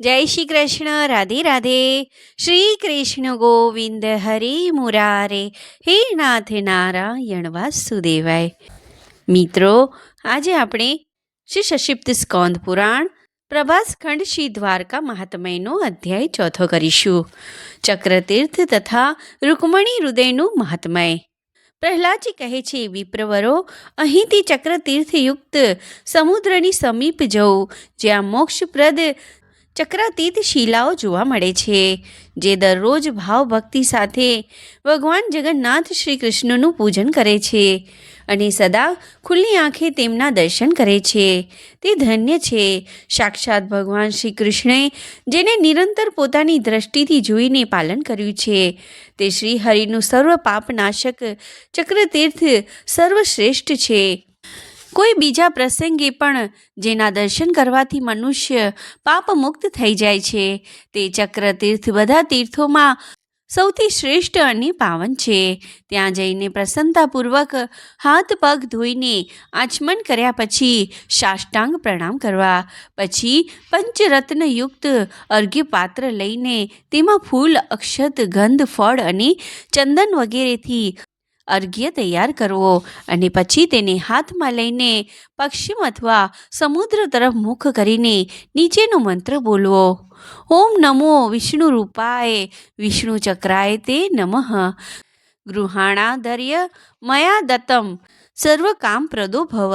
જય શ્રી કૃષ્ણ, રાધે રાધે. શ્રી કૃષ્ણ ગોવિંદ હરે મુરારે. હે નાથ નારાયણ વાસુદેવાય. મિત્રો, આજે આપણે શ્રી સશિપ્ત સ્કંદ પુરાણ, પ્રભાસ ખંડ શ્રી દ્વારકા મહાત્મયનો અધ્યાય ચોથો કરીશું. ચક્રતીર્થ તથા રૂકમણી હૃદયનું મહાત્મય. પ્રહલાદજી કહે છે, વિપ્રવરો, અહીંથી ચક્રતીર્થયુક્ત સમુદ્રની સમીપ જવું જ્યાં મોક્ષપ્રદ ચક્રાતીત શિલાઓ જોવા મળે છે, જે દરરોજ ભાવભક્તિ સાથે ભગવાન જગન્નાથ શ્રી કૃષ્ણનું પૂજન કરે છે અને સદા ખુલ્લી આંખે તેમના દર્શન કરે છે. તે ધન્ય છે. સાક્ષાત ભગવાન શ્રી કૃષ્ણે જેને નિરંતર પોતાની દ્રષ્ટિથી જોઈને પાલન કર્યું છે, તે શ્રી હરિનું સર્વ પાપનાશક ચક્રતીર્થ સર્વશ્રેષ્ઠ છે. કોઈ બીજા પ્રસંગે પણ જેના દર્શન કરવાથી મનુષ્ય પાપમુક્ત થઈ જાય છે. તે ચક્ર તીર્થ બધા તીર્થોમાં સૌથી શ્રેષ્ઠ અને પાવન છે. ત્યાં જઈને પ્રસન્નતાપૂર્વક હાથ પગ ધોઈને આચમન કર્યા પછી સાષ્ટાંગ પ્રણામ કરવા, પછી પંચરત્નયુક્ત અર્ઘ્ય પાત્ર લઈને તેમાં ફૂલ, અક્ષત, ગંધ, ફળ અને ચંદન વગેરેથી અર્ઘ્ય તૈયાર કરવો અને પછી તેને હાથમાં લઈને પશ્ચિમ અથવા સમુદ્ર તરફ મુખ કરીને નીચેનો મંત્ર બોલવો. ઓમ નમો વિષ્ણુ રૂપાય, વિષ્ણુ ચક્રાય તે નમઃ. ગૃહાણાધર્ય મયા દત્તમ સર્વ કામ પ્રદો ભવ.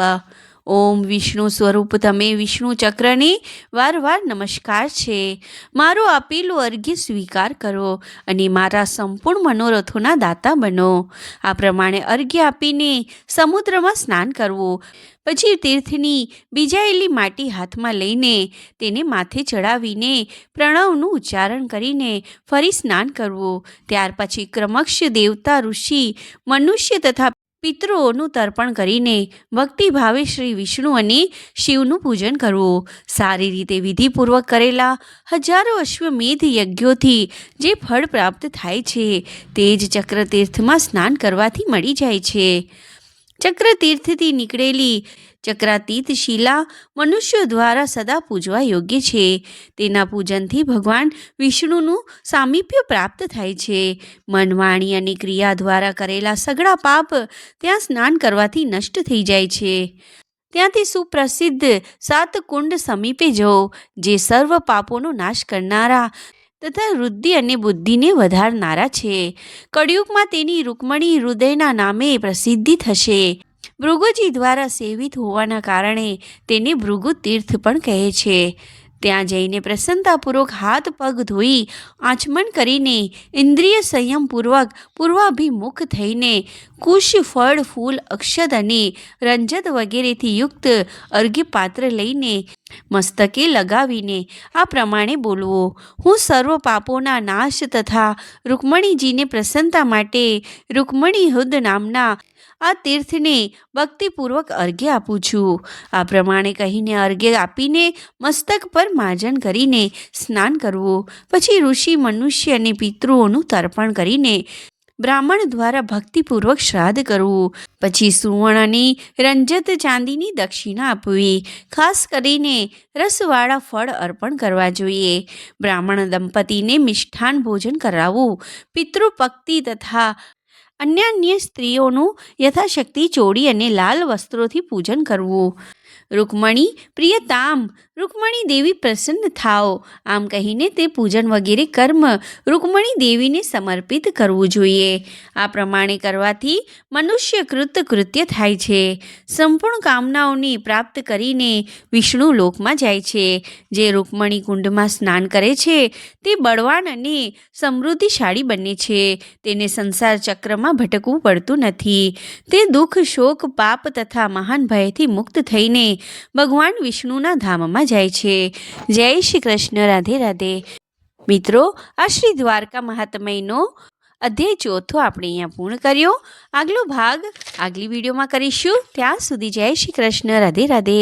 ઓમ વિષ્ણુ સ્વરૂપ તમે વિષ્ણુ ચક્રને વારવાર નમસ્કાર છે. મારો આપેલું અર્ઘ્ય સ્વીકાર કરો અને મારા સંપૂર્ણ મનોરથોના દાતા બનો. આ પ્રમાણે અર્ઘ્ય આપીને સમુદ્રમાં સ્નાન કરવું. પછી તીર્થની બીજાયેલી માટી હાથમાં લઈને તેને માથે ચડાવીને પ્રણવનું ઉચ્ચારણ કરીને ફરી સ્નાન કરવું. ત્યાર પછી ક્રમક્ષ દેવતા ઋષિ મનુષ્ય તથા પિતૃઓનું તર્પણ કરીને ભક્તિભાવે શ્રી વિષ્ણુ અને શિવનું પૂજન કરવું. સારી રીતે વિધિપૂર્વક કરેલા હજારો અશ્વમેધ યજ્ઞોથી જે ફળ પ્રાપ્ત થાય છે, તે જ ચક્રતીર્થમાં સ્નાન કરવાથી મળી જાય છે. ચક્રતીર્થથી નીકળેલી ચક્રાતીત શિલા મનુષ્યો દ્વારા સદા પૂજવા યોગ્ય છે. તેના પૂજનથી ભગવાન વિષ્ણુનું સામીપ્ય પ્રાપ્ત થાય છે. મન વાણી અને ક્રિયા દ્વારા કરેલા સઘળા પાપ ત્યાં સ્નાન કરવાથી નષ્ટ થઈ જાય છે. ત્યાંથી સુપ્રસિદ્ધ સાત કુંડ સમીપે જવો જે સર્વ પાપોનો નાશ કરનારા તથા વૃદ્ધિ અને બુદ્ધિને વધારનારા છે. કળિયુગમાં તેની રૂકમણી હૃદયના નામે પ્રસિદ્ધિ થશે. ભૃગુજી દ્વારા સેવિત હોવાના કારણે તેને ભૃગુ તીર્થ પણ કહે છે. ત્યાં જઈને પ્રસન્નતાપૂર્વક હાથ પગ ધોઈ, આચમન કરીને ઇન્દ્રિય સંયમપૂર્વક પૂર્વાભિમુખ થઈને કુશ ફળ ફૂલ, અક્ષત અને રંજત વગેરેથી યુક્ત અર્ઘ્યપાત્ર લઈને મસ્તકે લગાવીને આ પ્રમાણે બોલવો. હું સર્વ પાપોના નાશ તથા રૂકમણીજીને પ્રસન્નતા માટે રૂકમણી હુદ નામના આ તીર્થને ભક્તિપૂર્વક અર્ઘ્ય આપું છું. આ પ્રમાણે કહીને અર્ઘ્ય આપીને મસ્તક પર માર્જન કરીને સ્નાન કરવું, પછી ઋષિ, મનુષ્ય અને પિતૃઓનું તર્પણ કરીને બ્રાહ્મણ દ્વારા ભક્તિપૂર્વક શ્રાદ્ધ કરવું, પછી સુવર્ણની રંજત ચાંદીની દક્ષિણા આપવી, ખાસ કરીને રસવાળા ફળ અર્પણ કરવા જોઈએ. બ્રાહ્મણ દંપતીને મિષ્ઠાન ભોજન કરાવવું પિતૃપક્તિ તથા અન્ય અન્ય સ્ત્રીઓનું યથાશક્તિ ચોડી અને લાલ વસ્ત્રોથી પૂજન કરવું. રૂકમણી પ્રિયતામ રૂકમણી દેવી પ્રસન્ન થાઓ. આમ કહીને તે પૂજન વગેરે કર્મ રૂકમણી દેવીને સમર્પિત કરવું જોઈએ. આ પ્રમાણે કરવાથી મનુષ્ય કૃત કૃત્ય થાય છે. સંપૂર્ણ કામનાઓની પ્રાપ્ત કરીને વિષ્ણુ લોકમાં જાય છે. જે રૂકમણી કુંડમાં સ્નાન કરે છે, તે બળવાન અને સમૃદ્ધિશાળી બને છે. તેને સંસાર ચક્રમાં ભટકવું પડતું નથી. તે દુઃખ, શોક, પાપ તથા મહાન ભયથી મુક્ત થઈને ભગવાન વિષ્ણુના ધામમાં જાય છે. જય શ્રી કૃષ્ણ, રાધે રાધે. મિત્રો, આ શ્રી દ્વારકા મહાત્મયનો અધ્યાય ચોથો આપણે અહીંયા પૂર્ણ કર્યો. આગલો ભાગ આગલી વિડીયોમાં કરીશું. ત્યાં સુધી જય શ્રી કૃષ્ણ, રાધે રાધે.